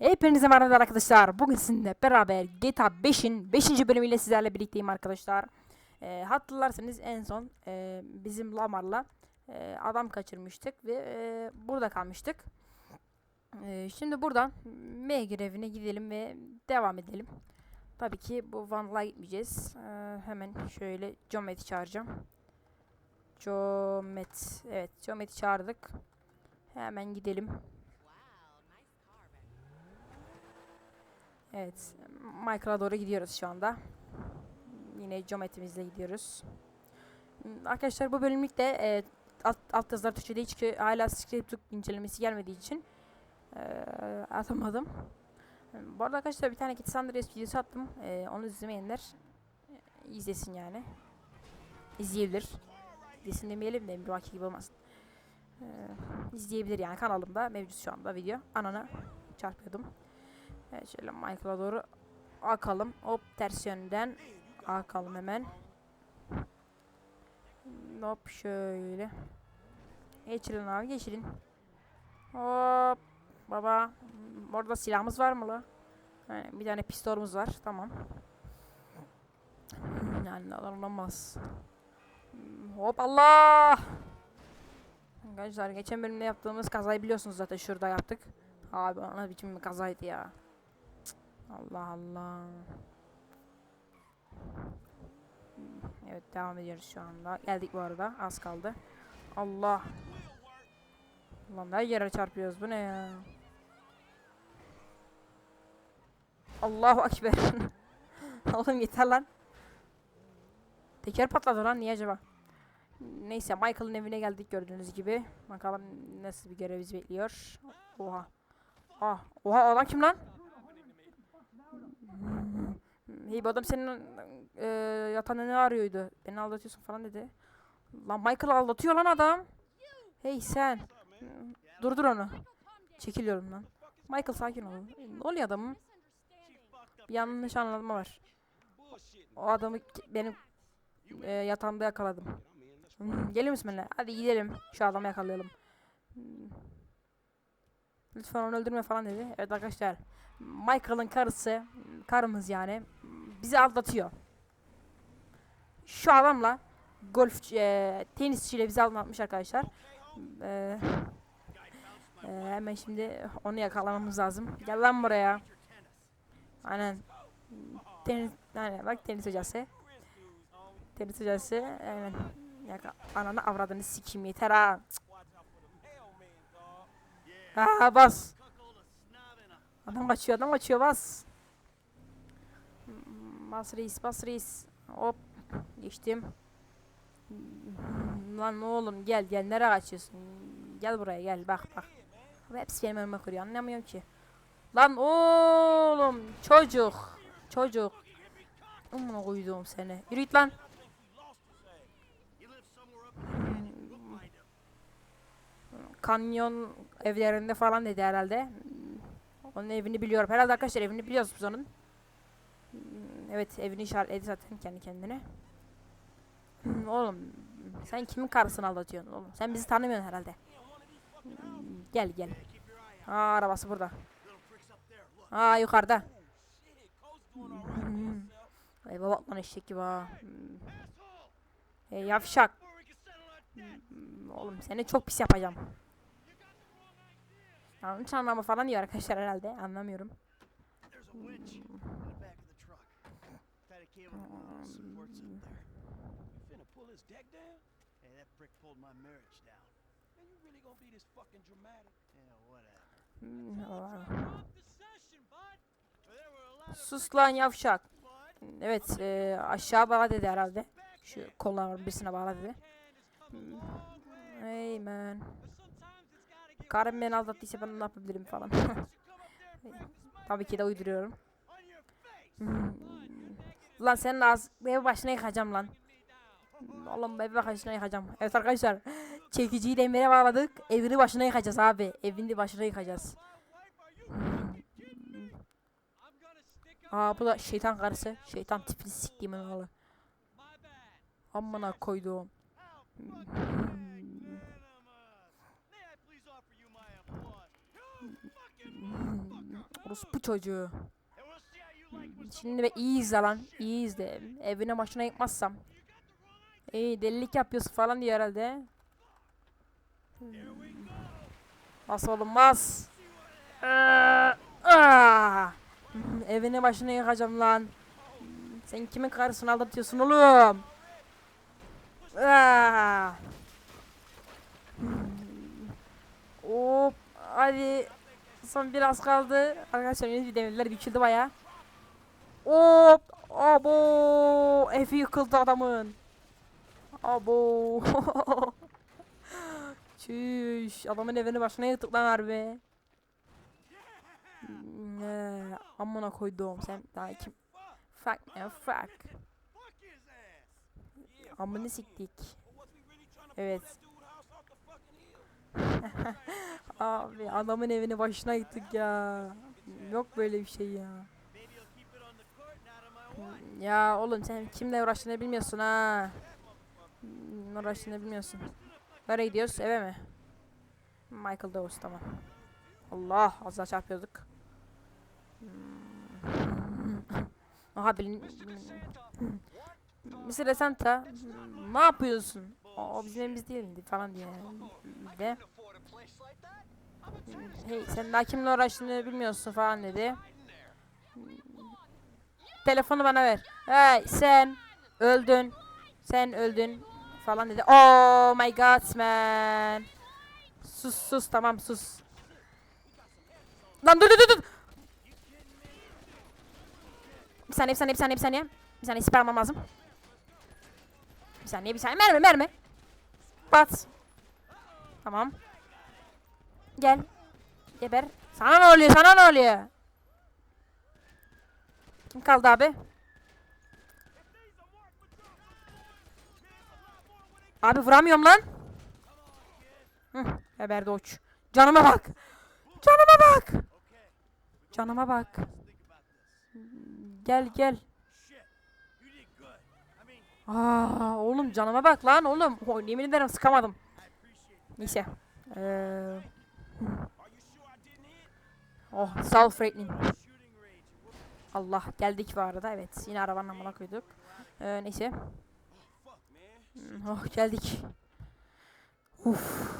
Hepinize merhaba arkadaşlar. Bugün sizinle beraber GTA 5'in 5. bölümüyle sizlerle birlikteyim arkadaşlar. Ee, hatırlarsanız en son e, bizim Lamar'la e, adam kaçırmıştık ve e, burada kalmıştık. E, şimdi buradan M görevine gidelim ve devam edelim. Tabii ki bu Van'la gitmeyeceğiz. E, hemen şöyle Jomet'i çağıracağım. Jomet. Evet Jomet'i çağırdık. Hemen gidelim. Evet, Michael'a doğru gidiyoruz şu anda. Yine geometrimizle gidiyoruz. Arkadaşlar bu bölümlükte e, alt, alt yazılar Türkçe'de hiç hala scriptbook incelemesi gelmediği için e, atamadım. Bu arada arkadaşlar bir tane Kitty Sandres videosu attım. E, onu izlemeyenler e, izlesin yani. İzleyebilir. İzlesin demeyelim de bir vaki gibi olmasın. E, izleyebilir yani kanalımda mevcut şu anda video. Anana çarpıyordum. Evet şöyle Michael'a doğru akalım. Hop ters yönden akalım hemen. Hop şöyle. Geçirin abi geçirin. Hop baba. Orada silahımız var mı la? Yani bir tane pistolumuz var. Tamam. Yani alınamaz. Hop Allah. Arkadaşlar geçen bölümde yaptığımız kazayı biliyorsunuz zaten şurada yaptık. Abi ona biçim bir kazaydı ya. Allah Allah. Evet devam ediyoruz şu anda. Geldik bu arada. Az kaldı. Allah. Lan her yere çarpıyoruz. Bu ne ya? Allahu Ekber. Oğlum yeter lan. Teker patladı lan. Niye acaba? Neyse Michael'ın evine geldik gördüğünüz gibi. Bakalım nasıl bir görev bizi bekliyor. Oha. Ah, oha adam kim lan? Hey adam senin e, yatağında arıyordu? Beni aldatıyorsun falan dedi. Lan Michael aldatıyor lan adam. Hey sen. Durdur onu. Çekiliyorum lan. Michael sakin ol. Ne oluyor adamım? Bir yanlış anlama var. O adamı benim e, yatağımda yakaladım. Gelir misin benimle? Hadi gidelim. Şu adamı yakalayalım. Lütfen onu öldürme falan dedi. Evet arkadaşlar. Michael'ın karısı, karımız yani bizi aldatıyor. Şu adamla golf e, tenisçiyle bizi aldatmış arkadaşlar. E, e, hemen şimdi onu yakalamamız lazım. Gel lan buraya. Aynen. Tenis, aynen bak tenis hocası. Tenis hocası. Aynen. Ananı avradını sikeyim yeter ha. Cık. Ha bas. Adam kaçıyor adam kaçıyor bas. Bas reis bas reis. Hop geçtim. Lan oğlum gel gel nereye kaçıyorsun? Gel buraya gel bak bak. Hepsi benim önüme kırıyor anlamıyorum ki. Lan oğlum çocuk. Çocuk. Amına koyduğum seni. Yürü git lan. Kanyon evlerinde falan dedi herhalde. Onun evini biliyorum. Herhalde arkadaşlar evini biliyorsunuz onun. Hmm, Evet evini işaretledi zaten kendi kendine. Oğlum sen kimin karısını aldatıyorsun oğlum? Sen bizi tanımıyorsun herhalde. Gel gel. Aa arabası burada. Aa yukarıda. Ey baba lan eşek gibi ha. Ey yavşak. Oğlum seni çok pis yapacağım. Yanlış anlama falan diyor arkadaşlar herhalde. Anlamıyorum. Hmm, of Sus lan yavşak. Evet e, aşağı bağla dedi herhalde. Şu kollarının birisine bağla dedi. Hey man. but sometimes it's gotta get Karım beni aldattıysa ben ne yapabilirim falan. Tabii ki de uyduruyorum. Hmm. Lan senin ağız ev başına yıkacağım lan. Oğlum ev başına yıkacağım. Evet arkadaşlar. Çekiciyi demire bağladık. Evini başına yıkacağız abi. Evini başına yıkacağız. Up Aa bu da şeytan karısı. Şeytan tipini siktiğimin oğlu. Amına koyduğum. Orospu çocuğu. Şimdi be iyi izle lan. İyi izle. Evine başına yıkmazsam. İyi delilik yapıyorsun falan diyor herhalde. Nasıl olmaz? Evine başına yıkacağım lan. Sen kimin karısını aldatıyorsun oğlum? Aa! Hop hadi son biraz kaldı. Arkadaşlar yeni demirler büküldü baya. Hop abo Efi yıkıldı adamın. Abo. Çüş adamın evini başına yıktık lan harbi. Ne amına koydum sen daha kim? Fuck ne fuck. Amını siktik. Evet. Abi adamın evini başına yıktık ya. Yok böyle bir şey ya. Ya oğlum sen kimle uğraştığını bilmiyorsun ha. Uğraştığını bilmiyorsun. Nereye gidiyoruz? Eve mi? Michael Dawes tamam. Allah az daha çarpıyorduk. Hmm. Aha bilin... Mr. Santa ne yapıyorsun? O bizim evimiz değildi falan diye. De. Hey sen daha kimle uğraştığını bilmiyorsun falan dedi. Telefonu bana ver. Hey sen öldün. Sen öldün falan dedi. Oh my god man. Sus sus tamam sus. Lan dur dur dur dur. Bir saniye bir saniye bir saniye bir saniye. Bir saniye siper almam lazım. Bir saniye bir saniye mermi mermi. Bat. Tamam. Gel. Geber. Sana ne oluyor sana ne oluyor? Kim kaldı abi? Abi vuramıyorum lan. Hı, geberdi uç. Canıma bak. Canıma bak. Canıma bak. Gel gel. Aa oğlum canıma bak lan oğlum. Yemin ederim sıkamadım. Neyse. Ee, Oh self Franklin. Shooting range. Allah geldik bu arada evet. Yine arabanın amına koyduk. Ee, neyse. Hmm, Oh geldik. Uf.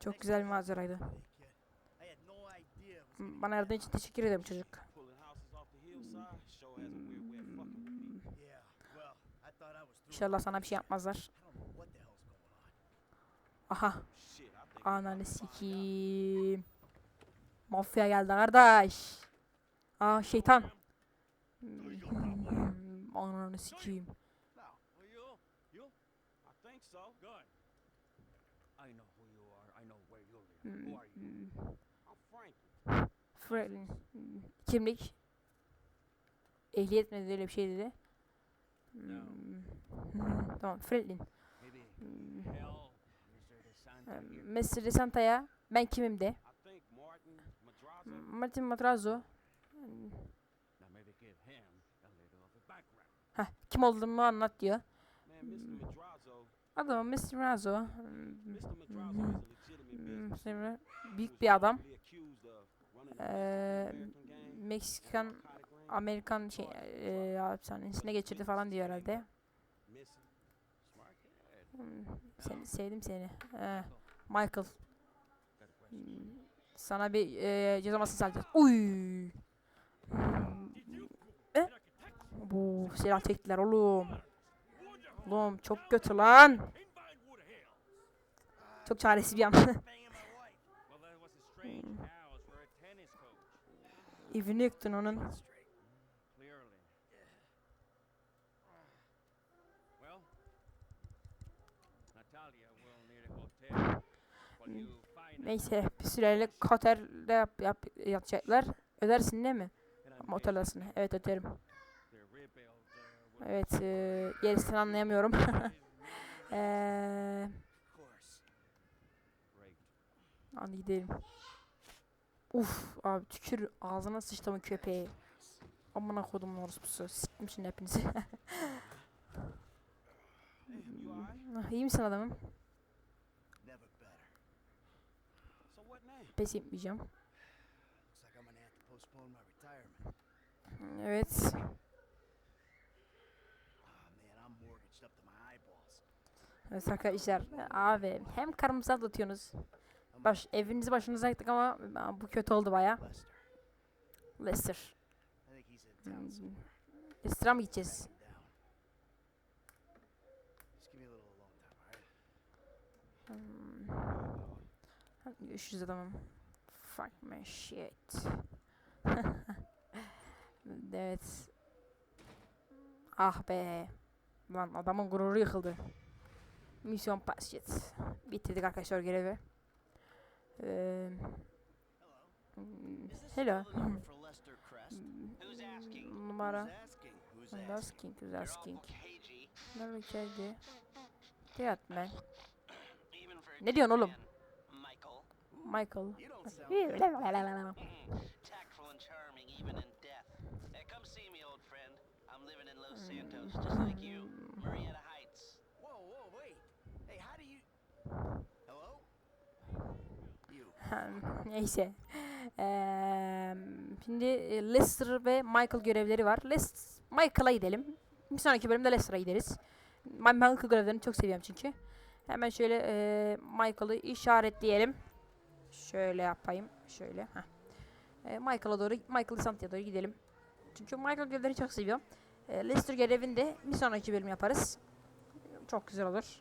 Çok güzel bir manzaraydı. Hmm, Bana yardımın için teşekkür ederim çocuk. Through. İnşallah sana bir şey yapmazlar. Aha. Ananı sikiyim. Mafya geldi kardeş. Aa şeytan. Hmm, Ananı sikiyim. Franklin. Hmm, Kimlik. Ehliyet mi öyle bir şey dedi. Hmm, hmm, Tamam Franklin. Hmm, Mr. DeSanta'ya ben kimim de. Martin Matrazo. Heh, kim olduğumu anlat diyor. Man, Mr. Matrazo. Büyük bir adam. gang, Meksikan Amerikan şey eee hapishanesine geçirdi falan diyor herhalde. seni sevdim seni. Ee, Michael. Hmm, Sana bir eee ceza masası. Uy. Hmm, E? Bu silah çektiler oğlum. Oğlum çok kötü lan. Çok çaresiz bir an. Banging my wife. Neyse bir sürelik otelde yap, yap, yatacaklar. Ödersin değil mi? odasını. Evet öderim. Evet eee gerisini anlayamıyorum. Eee hadi gidelim. Uf abi tükür ağzına sıçtı mı köpeği. Amına kodum orospusu. Şimdi hepinizi. İyi misin adamım? Never better. So what now? Pes etmeyeceğim. Looks like I'm gonna have to postpone my retirement. Evet. Ah, man, I'm mortgaged up to my eyeballs. Evet arkadaşlar. Abi hem karımızı atlatıyorsunuz. Baş, evinizi başınıza yıktık ama bu kötü oldu baya. Lester. Hmm. Leicester'a mı gideceğiz? Hmm. Görüşürüz adamım. Fuck my shit. evet. Ah be. Lan adamın gururu yıkıldı. Misyon pas shit. Bitirdik arkadaşlar görevi. Ee, hmm, hello. asking? Numara. Who's asking? Who's asking? Nerede for a Ne diyorsun oğlum? Michael. Hmm. Neyse. Eee, şimdi e, Lester ve Michael görevleri var. Les Michael'a gidelim. Bir sonraki bölümde Lester'a gideriz. Michael görevlerini çok seviyorum çünkü. Hemen şöyle e, Michael'ı işaretleyelim. Şöyle yapayım. Şöyle. Heh. E, Michael'a doğru, Michael Santia'ya doğru gidelim. Çünkü Michael görevlerini çok seviyorum. E, Lester görevini de bir sonraki bölüm yaparız. Çok güzel olur.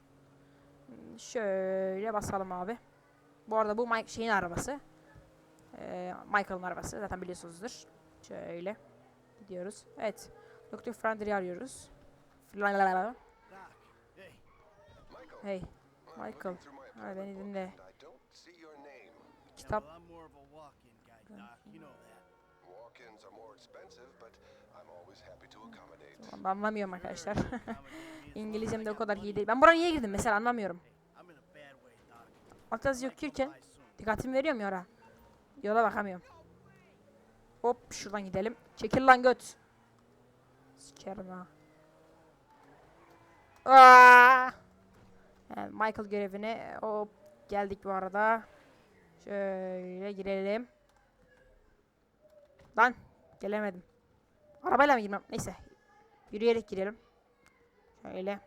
Hmm, Şöyle basalım abi. Bu arada bu Mike şeyin arabası. Ee, Michael'ın arabası. Zaten biliyorsunuzdur. Şöyle gidiyoruz. Evet. Dr. Friendly'i arıyoruz. Doc. Hey. Michael. Hey. I'm Michael. looking through my Ha, apartment beni dinle. Kitap. well, I'm more of a walk-in guy, Doc. You know that. Walk-ins are more expensive, but I'm always happy to accommodate. Ben anlamıyorum arkadaşlar. İngilizcem de o kadar iyi değil. Ben buraya niye girdim mesela anlamıyorum. Alt yazı soon. dikkatimi veriyorum ya ara. Yola bakamıyorum. Hop şuradan gidelim. Çekil lan göt. Sikerim ha. Aa! Yani Michael görevine hop geldik bu arada. Şöyle girelim. Lan gelemedim. Arabayla mı girmem? Neyse. Yürüyerek girelim. Şöyle.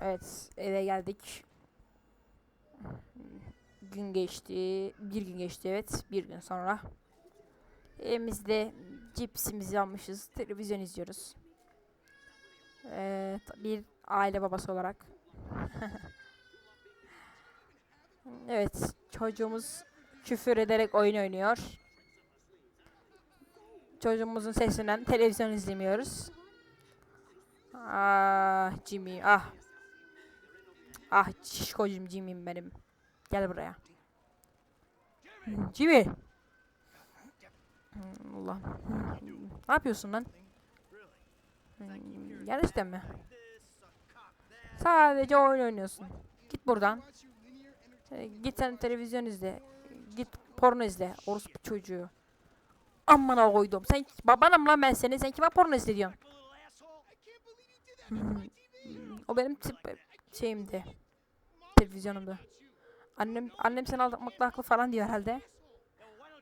Evet eve geldik. Gün geçti. Bir gün geçti evet. Bir gün sonra. Evimizde cipsimizi almışız. Televizyon izliyoruz. Ee, bir aile babası olarak. evet. Çocuğumuz küfür ederek oyun oynuyor. Çocuğumuzun sesinden televizyon izlemiyoruz. Ah Jimmy ah. Ah şişkocum Jimmy'm benim. Gel buraya. Jimmy. Allah. Ne yapıyorsun lan? Gerçekten mi? Sadece oyun oynuyorsun. Git buradan. Ee, Git sen televizyon izle. Git porno izle. Orospu çocuğu. Amına koydum. Sen babanım lan ben senin. Sen kime porno izle diyorsun? O benim tip şeyimdi. Televizyonumda. Annem annem seni aldatmakla haklı falan diyor herhalde.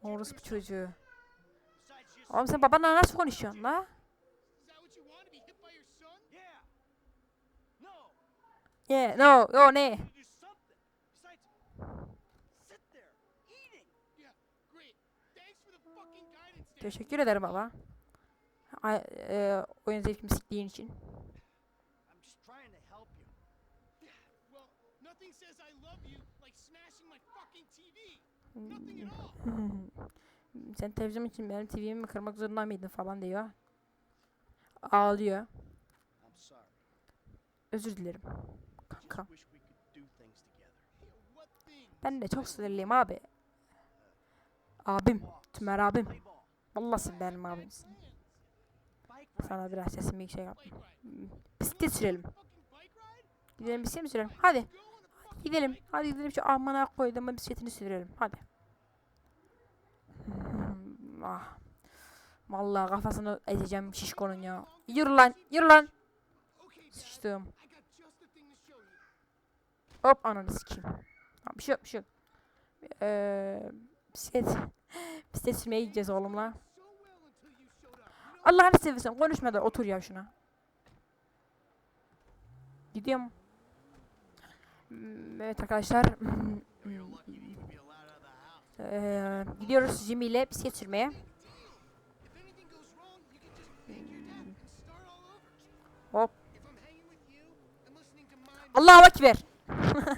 Orospu çocuğu. Oğlum sen babanla nasıl konuşuyorsun la? Yeah, no, yo ne? Teşekkür ederim baba. Ay, e, oyun zevkimi siktiğin için. Sen televizyon için benim TV'mi kırmak zorunda mıydın falan diyor. Ağlıyor. Özür dilerim. Kanka. Ben de çok sinirliyim abi. Abim. Tümer abim. Vallahi benim abimsin. Sana biraz sesimi yaptım. Bike ride. Bisiklet sürelim. Gidelim bisiklet mi sürelim? Hadi. Fucking Gidelim. Hadi gidelim şu amına koydum bisikletini sürelim. Hadi. Hmm, ah. Vallahi kafasını ezeceğim şişkonun ya. Yürü lan. Yürü lan. Sıçtım. Hop ananı sikeyim. Bir şey yok bir şey yok. Ee, Bisiklet. Bisiklet sürmeye gideceğiz oğlumla. Allah'ını seversen konuşma da otur ya şuna. Gidiyor mu? Evet arkadaşlar. ee, gidiyoruz Jimmy ile bisiklet sürmeye. Hop. Allah'a ekber.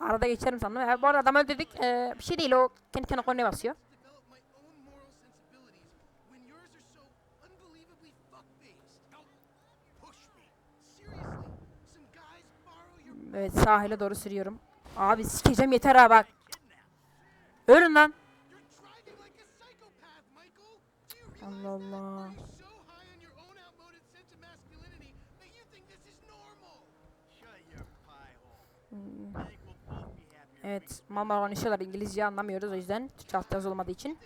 Arada geçerim sandım. Ee, bu arada adamı öldürdük. Ee, bir şey değil o kendi kendine konuya basıyor. Evet sahile doğru sürüyorum. Abi sikeceğim yeter ha bak. Ölün lan. Allah Allah. Hmm. Evet, mama konuşuyorlar. İngilizce anlamıyoruz o yüzden. Türkçe alt olmadığı için.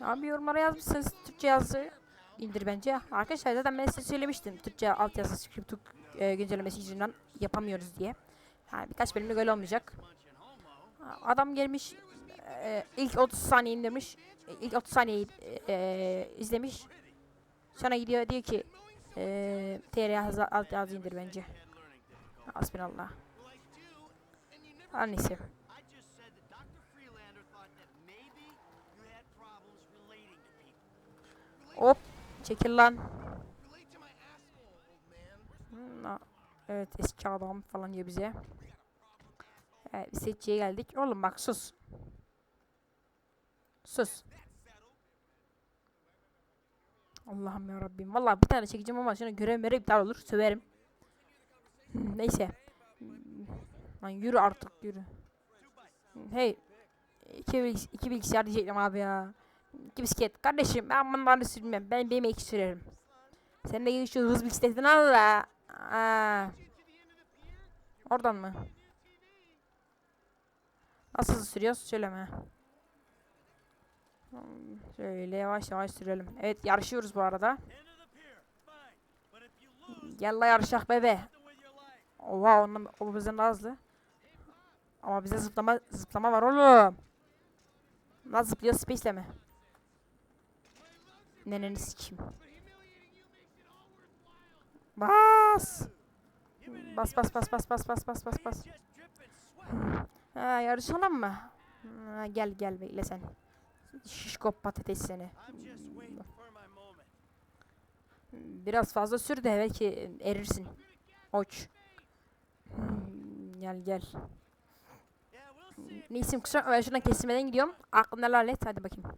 Abi yorumlara yazmışsınız. Türkçe yazı indir bence. Arkadaşlar zaten ben size söylemiştim. Türkçe alt yazı script e, güncellemesi yüzünden yapamıyoruz diye. Yani birkaç bölümde böyle olmayacak. Adam gelmiş e, ilk 30 saniye indirmiş. E, ilk 30 saniyeyi izlemiş. Sonra gidiyor diyor ki e, TR alt yazı indir bence. Asbinallah. Annesi. Hop. Çekil lan na- Evet eski adam falan diyor bize. Evet bir seçiciye geldik. Oğlum bak sus. Sus. Allah'ım ya Rabbim. Vallahi bir tane çekeceğim ama şimdi görev görev iptal olur. Söverim. Hmm, Neyse. Hmm, Lan yürü artık yürü. Hmm, Hey. İki, iki bilgisayar diyecektim abi ya. İki bisiklet. Kardeşim ben bunları sürmem. Ben BMX sürerim. Sen de şu hız bisikletini al da. Aa. Oradan mı? Nasıl sürüyoruz? Söyleme. Şöyle yavaş yavaş sürelim. Evet yarışıyoruz bu arada. End of the pier, fine. But if you lose, Gel la yarışak bebe. Oha onun, o bizden daha hızlı. Ama bize zıplama zıplama var oğlum. Nasıl zıplıyor space'le mi? Neneni sikeyim. Bas. Bas bas bas bas bas bas bas bas bas. Ha yarışalım mı? Ha, gel gel bekle sen. Şişko patates seni. Biraz fazla sür de belki erirsin. Oç. Gel gel. Neyse kusura bakma ben şuradan kestirmeden gidiyorum. Aklında lanet hadi bakayım.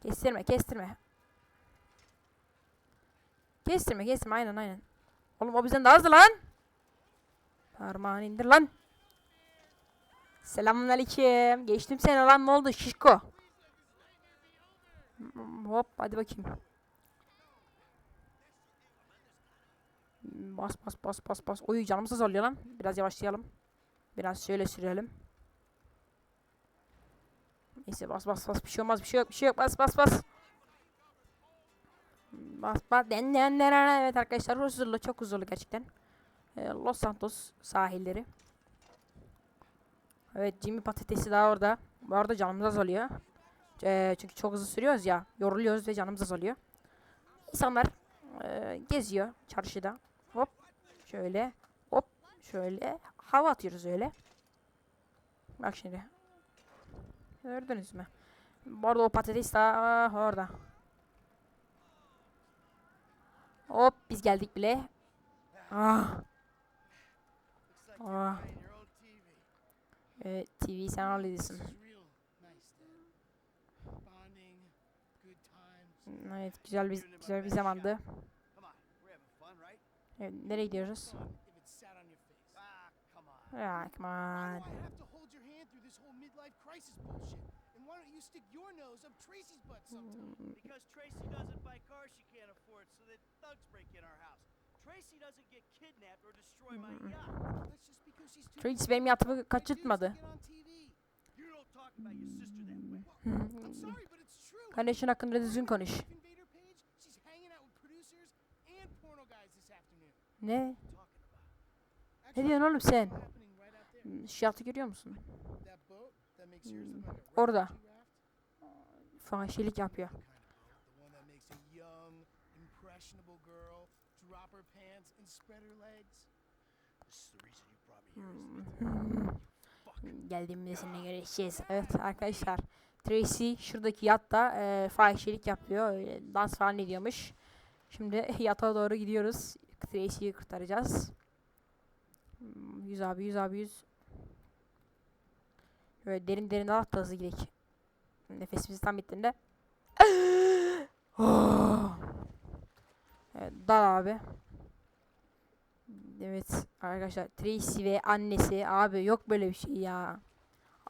Kestirme kestirme. Kestirme kestirme aynen aynen. Oğlum o bizden daha hızlı lan. Parmağını indir lan. Selamünaleyküm. Geçtim seni lan ne oldu şişko. Hmm, Hop hadi bakayım. Hmm, Bas bas bas bas bas. Oy canımız azalıyor lan. Biraz yavaşlayalım. Biraz şöyle sürelim. Neyse bas bas bas bir şey olmaz bir şey yok bir şey yok bas bas bas. Bas bas. Evet arkadaşlar huzurlu çok huzurlu gerçekten. Ee, Los Santos sahilleri. Evet Jimmy patatesi daha orada. Bu arada canımız azalıyor. Ee, çünkü çok hızlı sürüyoruz ya. Yoruluyoruz ve canımız azalıyor. İnsanlar e, geziyor çarşıda. Hop şöyle hop şöyle hava atıyoruz öyle. Bak şimdi. Gördünüz mü? Bu arada o patates daha orada. Hop biz geldik bile. Ah. Ah. Evet TV sen halledersin. Evet güzel bir güzel bir zamandı. Evet, nereye gidiyoruz? Ah, come on. Why don't you stick your nose up Tracy's butt sometime? Because Tracy doesn't buy cars she can't afford, so that thugs break in our house. Tracy doesn't get kidnapped or destroy my yacht. That's just because she's too Tracy benim yatımı kaçırtmadı. You don't talk about your sister that way. I'm sorry, but it's true. Kardeşin hakkında düzgün konuş. She's hanging out with producers and porno guys this afternoon. Ne? Ne diyorsun oğlum sen? Hmm, Şu yatı görüyor musun? That Fahişelik yapıyor. İt? Geldiğimizde seninle görüşeceğiz. Evet arkadaşlar. Tracy şuradaki yatta e, fahişelik yapıyor. Öyle dans falan ediyormuş. Şimdi yatağa doğru gidiyoruz. Tracy'yi kurtaracağız. Hmm, Yüz abi yüz abi yüz. Böyle derin derin al da hızlı gidelim. Nefesimiz tam bittiğinde. Evet, dal abi. Evet arkadaşlar Tracy ve annesi abi yok böyle bir şey ya.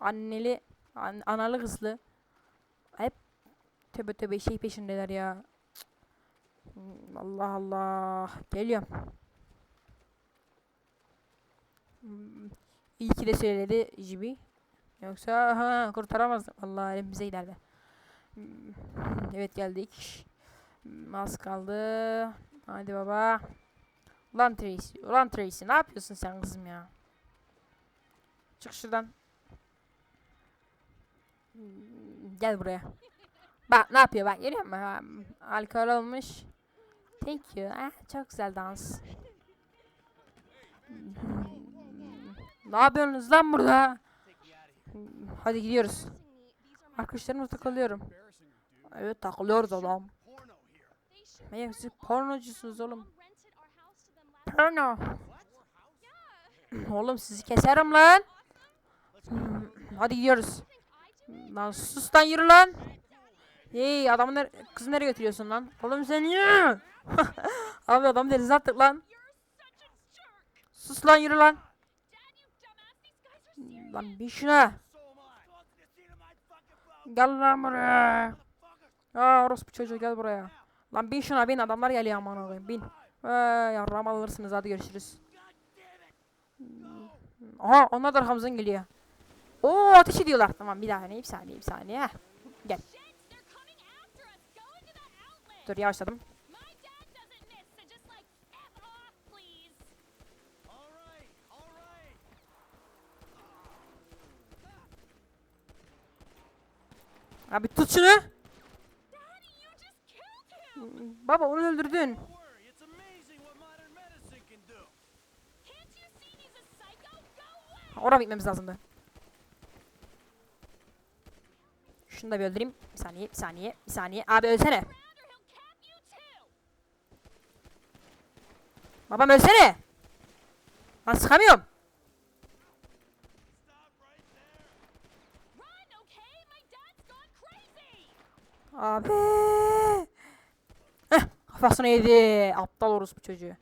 Anneli an, analı kızlı hep töbe töbe şey peşindeler ya. Allah Allah geliyorum. Hmm, İyi ki de söyledi Jibi. Yoksa ha, kurtaramazdım. Allah elimize giderdi. Hmm, Evet geldik. Hmm, Az kaldı. Hadi baba. Ulan Tracy, ulan Tracy ne yapıyorsun sen kızım ya? Çık şuradan. Hmm, Gel buraya. Bak ne yapıyor bak görüyor musun? Alkol olmuş. Thank you. Ah, çok güzel dans. Ne yapıyorsunuz lan burada? Hadi gidiyoruz. Arkadaşlarımla takılıyorum. Evet takılıyoruz adam. Manyak siz pornocusunuz oğlum. Porno. Oğlum sizi keserim lan. Hadi gidiyoruz. Lan sus lan yürü lan. Hey adamı ner kızı nereye götürüyorsun lan? Oğlum sen yürü. Abi adam denize attık lan. Sus lan yürü lan. Lan bin şuna. Gel lan buraya. Aa orospu çocuğu gel buraya. Lan bin şuna bin adamlar geliyor aman koyayım bin. Ee, yarram alırsınız hadi görüşürüz. Aha onlar da arkamızdan geliyor. Oo ateş ediyorlar. Tamam bir saniye bir saniye bir saniye. Gel. Dur yavaşladım. Abi tut şunu. Baba onu öldürdün. Oraya gitmemiz lazımdı. Şunu da bir öldüreyim. Bir saniye, bir saniye, bir saniye. Abi ölsene. Babam ölsene. Lan sıkamıyorum. Abi. Heh, kafasına yedi. Aptal orospu çocuğu.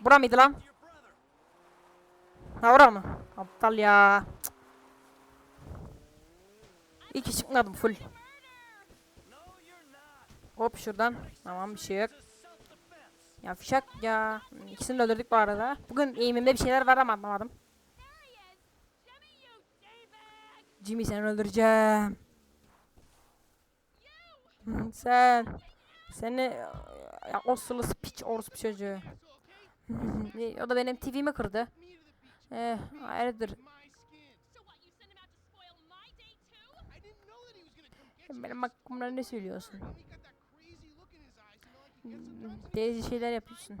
Bura mıydı lan? Ha ora mı? Aptal ya. Cık. İyi çıkmadım full. Hop şuradan. Tamam bir şey yok. Ya fişak ya. İkisini de öldürdük bu arada. Bugün eğimimde bir şeyler var ama anlamadım. Jimmy seni öldüreceğim. Sen. Seni ya, o sılısı piç orospu çocuğu. O da benim TV'mi kırdı. Eh, hayırdır. Benim hakkımda ne söylüyorsun? Deli şeyler yapıyorsun.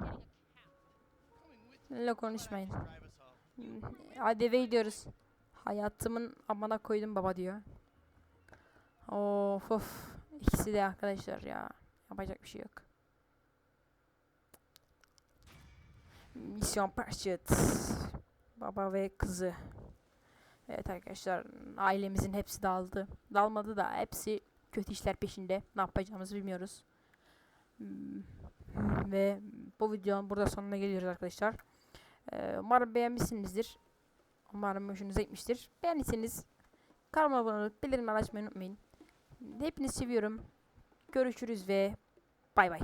Öyle konuşmayın. Hadi eve gidiyoruz. Hayatımın amana koydum baba diyor. Of of. İkisi de arkadaşlar ya. Yapacak bir şey yok. Mission Pursuit. Baba ve kızı. Evet arkadaşlar ailemizin hepsi dağıldı. Dalmadı da hepsi kötü işler peşinde. Ne yapacağımızı bilmiyoruz. Hmm, Ve bu videonun burada sonuna geliyoruz arkadaşlar. Ee, umarım beğenmişsinizdir. Umarım hoşunuza gitmiştir. Beğendiyseniz kanalıma abone olup bildirimleri açmayı unutmayın. Hepinizi seviyorum. Görüşürüz ve bay bay.